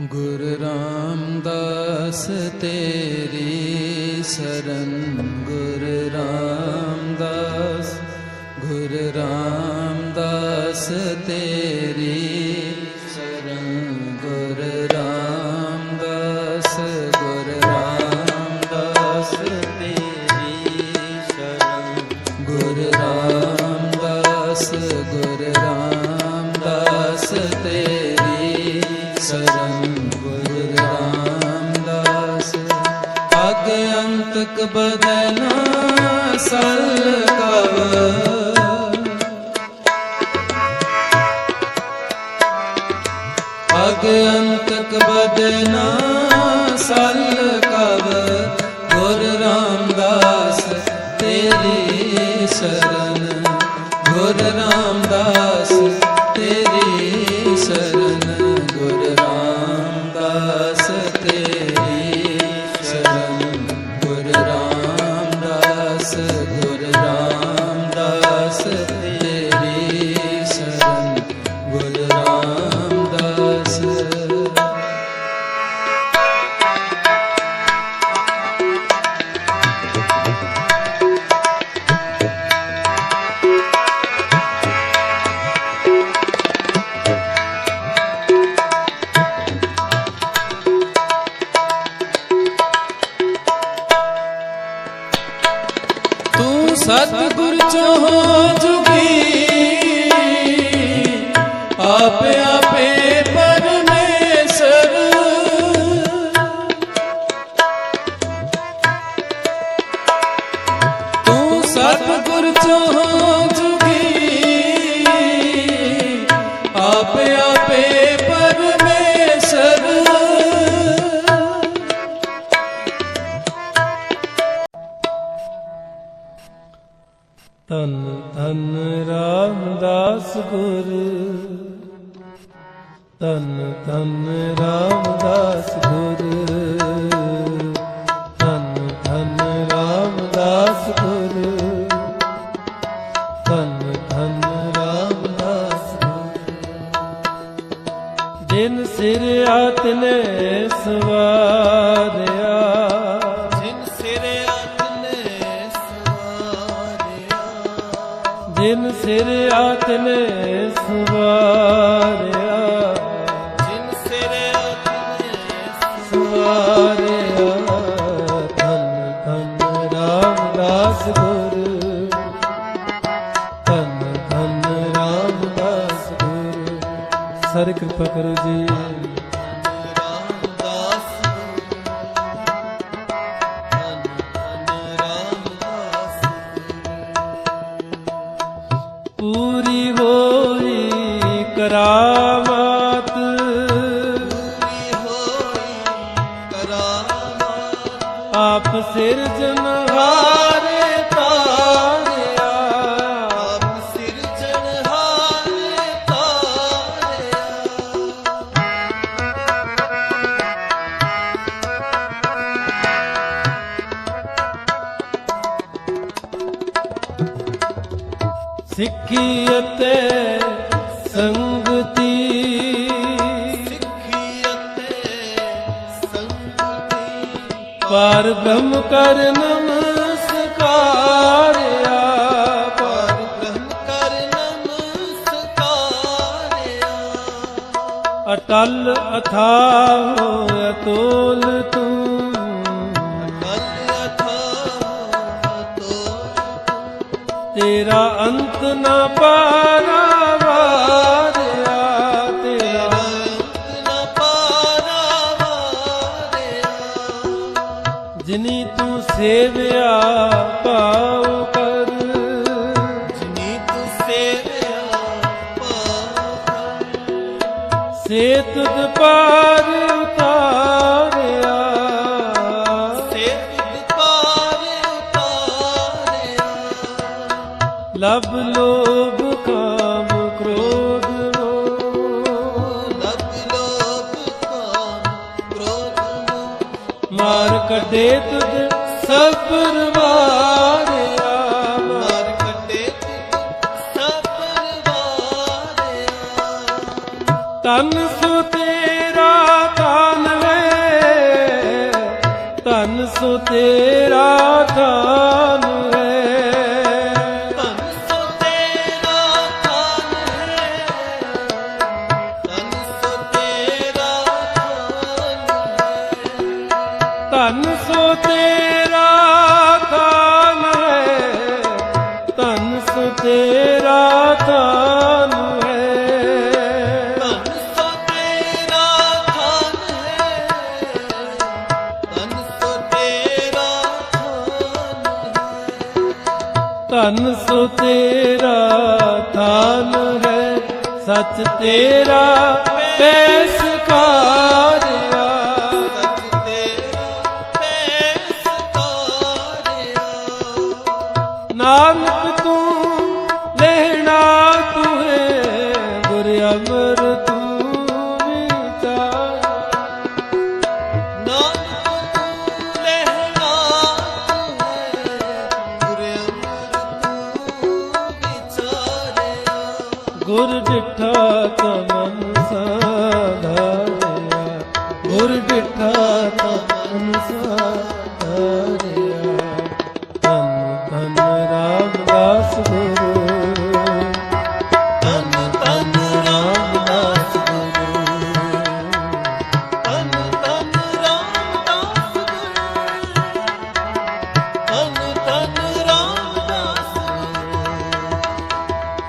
गुरु रामदास तेरी शरण। गुरु रामदास गुरु रामदास तेरी ਬਦਨਾ ਸਲ ਕਵ ਅਗ ਅੰਤਕ ਬਦਨਾ ਸਲ ਕਵ ਗੁਰ ਰਾਮਦਾਸ ਤੇਰੀ ਸ਼ਰਨ। ਗੁਰ ਰਾਮਦਾਸ ਤੇਰੀ ਰਾਮਦਾਸ ਸਤਿਗੁਰ ਚੋਂ ਜੁਗੀ ਆਪੇ ਗੁਰ ਤਨ ਤਨ ਰਾਮਦਾਸ ਗੁਰ। ਤਨ ਤਨ ਰਾਮਦਾਸ ਗੁਰ। ਤਨ ਤਨ ਰਾਮਦਾਸ ਗੁਰ। ਜਿਨ ਸਿਰ ਆਤਨੇ ਸਵਾਰਿਆ ਜਿਨ ਸਿਰ ਆਤਨੇ ਸਵਾਰਿਆ ਜਿਨ ਸਿਰ ਆਤਨੇ ਸਵਾਰਿਆ। ਧੰਨ ਧੰਨ ਰਾਮਦਾਸ ਗੁਰ ਧੰਨ ਧੰਨ ਰਾਮਦਾਸ ਗੁਰ ਸਾਰੇ ਕਿਰਪਾ ਕਰੋ ਜੀ। ਕਰਾਮਾਤ ਪੂਰੀ ਹੋਈ ਕਰਾਮਾਤ ਆਪ ਸਿਰਜਨਹਾਰੇ ਤਾਰਿਆ ਆਪ ਸਿਰਜਣਹਾਰੇ ਤਾਰਿਆ। ਸਿੱਖੀ ਅਤੇ ਪਰ ਬ੍ਰਹਮ ਕਰ ਨਮਸਕਾਰਿਆ ਪਰ ਬ੍ਰਹਮ ਕਰ ਨਮਸਕਾਰਿਆ ਅਟਲ ਅਥਾਹ ਅਤੋਲ ਤੂੰ ਅਟਲ ਅਥਾਹ ਤੋ। ਤੇਰਾ ਅੰਤ ਨਾ ਪਾਰਾ ਸੇ ਤੁਧ ਪਾਰ ਉਤਾਰਿਆ। ਸੇ ਤੁਧ ਪਾਰ ਉਤਾਰਿਆ। ਲਬ ਲੋਭ ਕਾਮ ਕ੍ਰੋਧ ਮੋਹ ਲਬ ਲੋਭ ਕਾਮ ਕ੍ਰੋਧ ਮਾਰ ਕੱਢੇ ਤੁਧ ਸਬਰ ਮਾਰਿਆ ਤੇਰਾ ਧਨ ਹੈ। ਧਨ ਸੋ ਤੇਰਾ ਧਨ ਹੈ। ਧਨ ਸੋ ਤੇਰਾ ਧਨ ਹੈ। ਧਨ ਸੋ ਤੇਰਾ ਧਨ ਸੋ ਤੇਰਾ ਧਨ ਹੈ, ਸਚ ਤੇਰਾ ਪੈਸ ਕਾਰਿਆ। ਸੱਚ ਤੇਰਾ ਪੈਸ ਤਾਰਿਆ ਨਾਨਕ ਤੂੰ ਲੈਣਾ ਤੂੰ ਹੈ ਗੁਰ ਅਮਰ। ਗੁਰ ਡਿਠਾ ਤਮਨ ਸਾਧਾਰਿਆ। ਗੁਰ ਡਿਠਾ ਤਮਨ ਸਾਧਾਰਿਆ।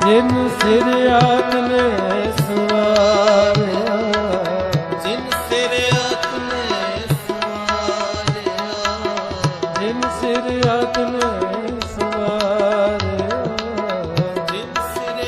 ਜਿਨ ਸਿਰ ਆਤਨੇ ਸਵਾਰਿਆ ਜਿਨ ਸਿਰ ਆਤਨੇ ਸਵਾਰਿਆ ਜਿਨ ਸਿਰ ਆਤਨੇ ਸਵਾਰਿਆ ਜਿਨ ਸਿਰ